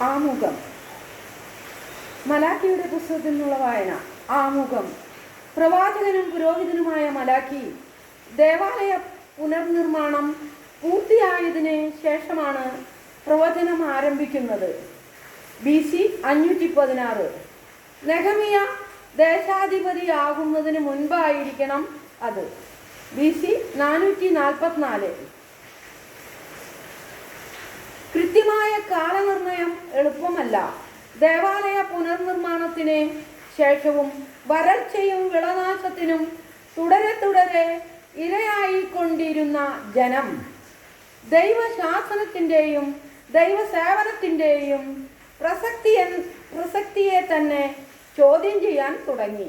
ആമുഖം. മലാക്കിയുടെ പുസ്തകത്തിൽ നിന്നുള്ള വായന. ആമുഖം. പ്രവാചകനും പുരോഹിതനുമായ മലാക്കി ദേവാലയ പുനർനിർമ്മാണം പൂർത്തിയായതിന് ശേഷമാണ് പ്രവചനം ആരംഭിക്കുന്നത്. ബി സി അഞ്ഞൂറ്റി പതിനാറ് നെഹമിയ ദേശാധിപതിയാകുന്നതിന് മുൻപായിരിക്കണം അത്. ബി സി നാനൂറ്റി നാൽപ്പത്തിനാല് കൃത്യമായ കാലനിർണയം എളുപ്പമല്ല. ദേവാലയ പുനർനിർമ്മാണത്തിന് ശേഷവും വരൾച്ചയും വിളനാശത്തിനും തുടരെ തുടരെ ഇരയായിക്കൊണ്ടിരുന്ന ജനം ദൈവശാസനത്തിന്റെയും ദൈവസേവനത്തിന്റെയും പ്രസക്തി പ്രസക്തിയെ തന്നെ ചോദ്യം ചെയ്യാൻ തുടങ്ങി.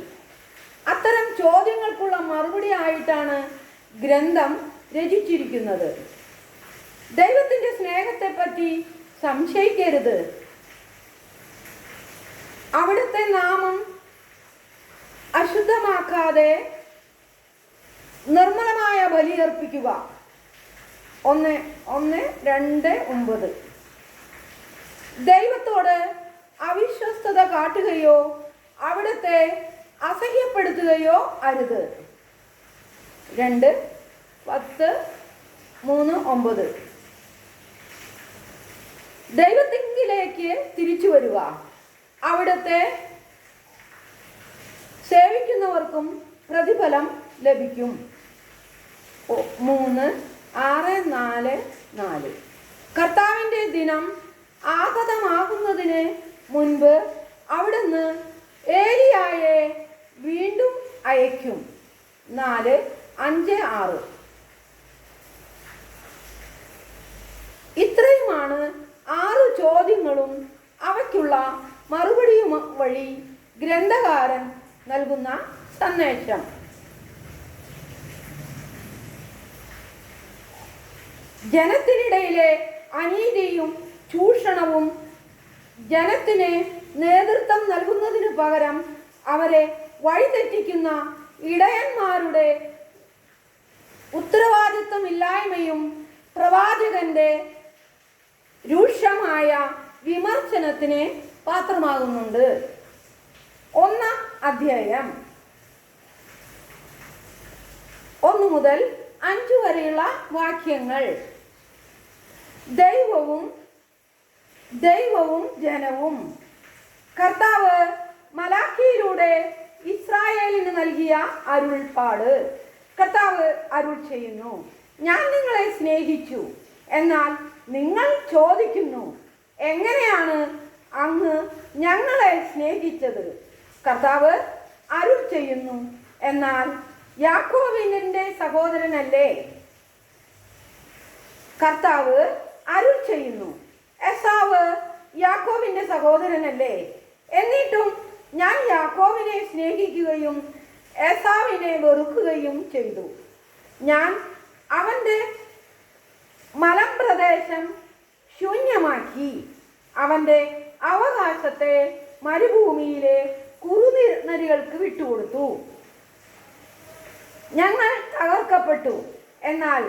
അത്തരം ചോദ്യങ്ങൾക്കുള്ള മറുപടി ആയിട്ടാണ് ഗ്രന്ഥം രചിച്ചിരിക്കുന്നത്. ദൈവത്തിന്റെ സ്നേഹത്തെ പറ്റി സംശയിക്കരുത്. അവിടുത്തെ നാമം അശുദ്ധമാക്കാതെ നിർമ്മലമായ ബലിയർപ്പിക്കുക ഒന്ന് ഒന്ന് രണ്ട് ഒമ്പത്. ദൈവത്തോട് അവിശ്വസ്തത കാട്ടുകയോ അവിടുത്തെ അസഹ്യപ്പെടുത്തുകയോ അരുത്. രണ്ട് പത്ത് മൂന്ന് ഒമ്പത്. ദൈവത്തിങ്കിലേക്ക് തിരിച്ചു വരിക. അവിടുത്തെ സേവിക്കുന്നവർക്കും പ്രതിഫലം ലഭിക്കും. മൂന്ന് ആറ് നാല് നാല്. കർത്താവിന്റെ ദിനം ആഗതമാകുന്നതിന് മുൻപ് അവിടുന്ന് ഏലിയായെ വീണ്ടും അയക്കും നാല് അഞ്ച് ആറ്. വഴി ഗ്രന്ഥകാരൻ നൽകുന്ന സന്ദേശം. ജനത്തിനിടയിലെ അനീതിയും ചൂഷണവും ജനത്തിന് നേതൃത്വം നൽകുന്നതിനു പകരം അവരെ വഴിതെറ്റിക്കുന്ന ഇടയന്മാരുടെ ഉത്തരവാദിത്വമില്ലായ്മയും പ്രവാചകന്റെ രൂക്ഷമായ വിമർശനത്തിന് പാത്രമാകുന്നുണ്ട്. ഒന്നാം അധ്യായം. ഒന്ന് മുതൽ അഞ്ചു വരെയുള്ള വാക്യങ്ങൾ. ദൈവവും ദൈവവും ജനവും. കർത്താവ് മലാഖിയിലൂടെ ഇസ്രായേലിന് നൽകിയ അരുൾപ്പാട്. കർത്താവ് അരുൾ ചെയ്യുന്നു ഞാൻ നിങ്ങളെ സ്നേഹിച്ചു എന്നാൽ നിങ്ങൾ ചോദിക്കുന്നു എങ്ങനെയാണ് അങ്ങ് ഞങ്ങളെ സ്നേഹിച്ചത്? കർത്താവ് അരുൾ ചെയ്യുന്നു. എന്നാൽ യാക്കോവിന്റെ സഹോദരനല്ലേ? കർത്താവ് അരുൾ ചെയ്യുന്നു. എസാവ് യാക്കോവിന്റെ സഹോദരനല്ലേ? എന്നിട്ടും ഞാൻ യാക്കോവിനെ സ്നേഹിക്കുകയും എസാവിനെ വെറുക്കുകയും ചെയ്തു. ഞാൻ അവന്റെ മലപ്രദേശം ശൂന്യമാക്കി. അവന്റെ അവകാശത്തെ മരുഭൂമിയിലെ കുറുനരികൾക്ക് വിട്ടുകൊടുത്തു. ഞങ്ങൾ തകർക്കപ്പെട്ടു. എന്നാൽ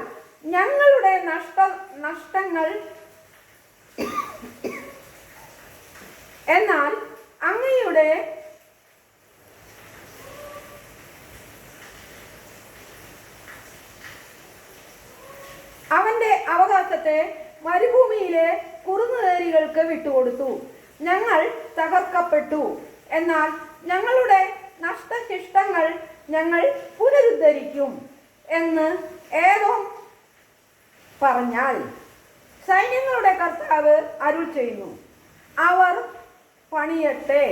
ഞങ്ങളുടെ നഷ്ട നഷ്ടങ്ങൾ എന്നാൽ അങ്ങയുടെ അവന്റെ അവകാശത്തെ മരുഭൂമിയിലെ കുറുനേരികൾക്ക് വിട്ടുകൊടുത്തു. ഞങ്ങൾ തകർക്കപ്പെട്ടു. എന്നാൽ ഞങ്ങളുടെ നഷ്ടശിഷ്ടങ്ങൾ ഞങ്ങൾ പുനരുദ്ധരിക്കും എന്ന് ഏതോ പറഞ്ഞാൽ സൈന്യങ്ങളുടെ കർത്താവ് അരുൾ ചെയ്യുന്നു. അവർ പണിയട്ടെ.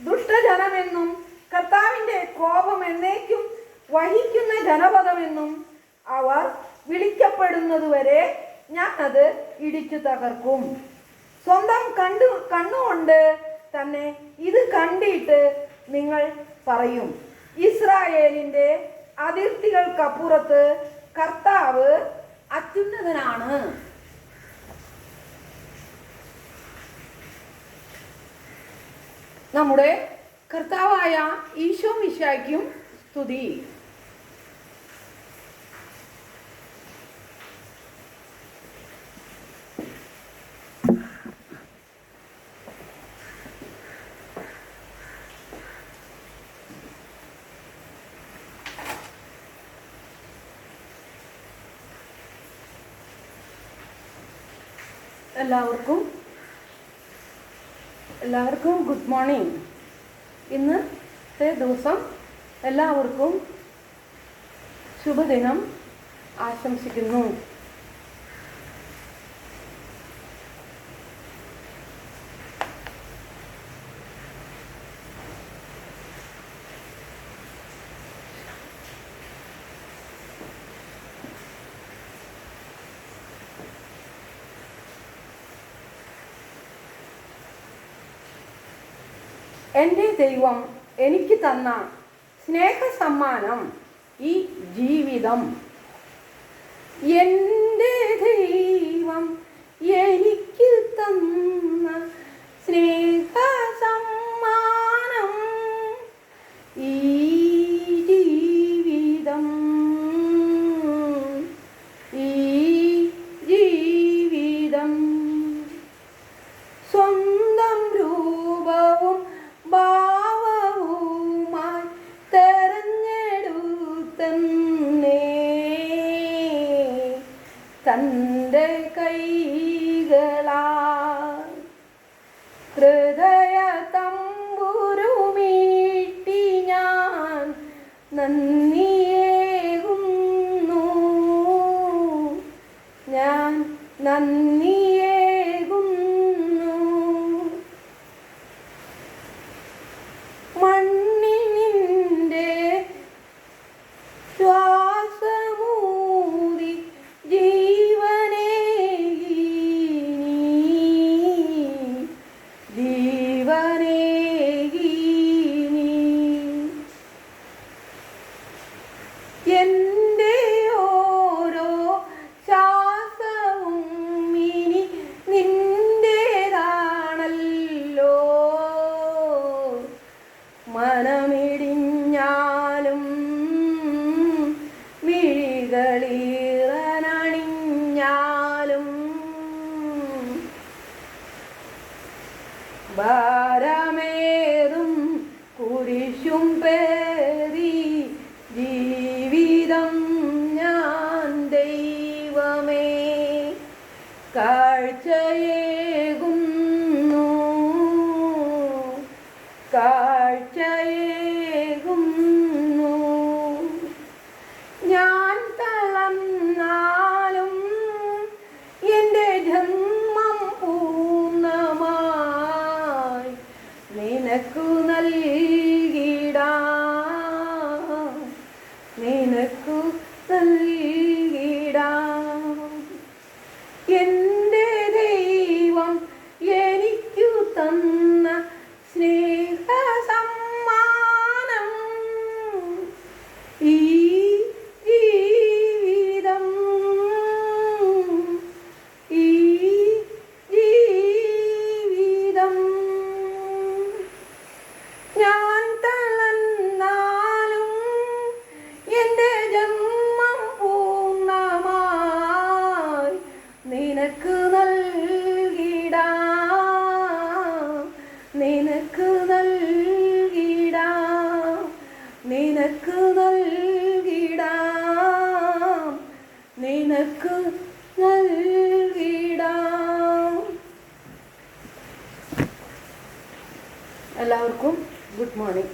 ദുഷ്ടജനമെന്നും കർത്താവിന്റെ കോപം എന്നേക്കും വഹിക്കുന്ന ജനപദമെന്നും അവർ വിളിക്കപ്പെടുന്നതുവരെ ഞാൻ അത് ഇടിച്ചു തകർക്കും. സ്വന്തം കണ്ടു കണ്ണുകൊണ്ട് തന്നെ ഇത് കണ്ടിട്ട് നിങ്ങൾ പറയും ഇസ്രായേലിന്റെ അതിർത്തികൾക്കപ്പുറത്ത് കർത്താവ് അത്യുന്നതനാണ്. നമ്മുടെ കർത്താവായ ഈശോ മിശായ്ക്കും സ്തുതി. എല്ലാവർക്കും എല്ലാവർക്കും ഗുഡ് മോർണിംഗ് ഇന്നത്തെ ദിവസം എല്ലാവർക്കും ശുഭദിനം ആശംസിക്കുന്നു. എന്റെ ദൈവം എനിക്ക് തന്ന സ്നേഹ സമ്മാനം ഈ ജീവിതം. എന്റെ ദൈവം എനിക്ക് തന്ന സ്നേഹ தன் ഭാരമേറും കുരിശും പേറി ജീവിതം ഞാൻ ദൈവമേ. കാഴ്ചയേകുന്നു കാഴ്ചയേകുന്നു ഞാൻ തളർന്നാലും എന്റെ ജന്മം പൂർണമായി നിനക്കു നൽകിടാം നിനക്കു നൽകിടാം എന്റെ ദൈവം എനിക്കു തന്ന സ്നേഹ സമ്മാനം ഈ ജീവിതം ഈ ജീവിതം ഞാൻ തളർന്നാലും എന്റെ ജന്മം പൂർണമായി നിനക്ക് നൽകിടാം നിനക്ക് നൽകിടാം നിനക്ക് നൽകിടാം നിനക്ക് നൽകിടാം എല്ലാവർക്കും ഗുഡ് മോർണിംഗ്.